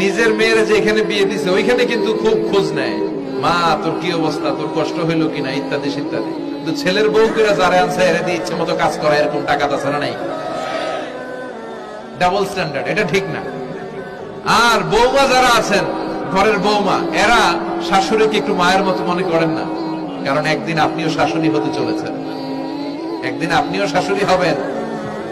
নিজের মেয়ের যে এখানে বিয়ে দিছে, ওইখানে কিন্তু খুব খোঁজ নেয়। মা, তোর কি অবস্থা? তোর কষ্ট হইল কিনা? ইত্যাদি ইত্যাদি কিন্তু ছেলের বউ করে যারা আনছে, এরা দিয়ে ইচ্ছে মতো কাজ করা, এরকম টাকা তাছাড়া নাই? ডাবল স্ট্যান্ডার্ড এটা ঠিক না। আর বৌমা যারা আছেন, ঘরের বৌমা এরা শাশুড়িকে একটু মায়ের মতো মনে করেন না। কারণ একদিন আপনিও শাশুড়ি হতে চলেছেন। একদিন আপনিও শাশুড়ি হবেন।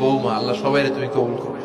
বৌমা আল্লাহ সবাই তুমি কবুল করো।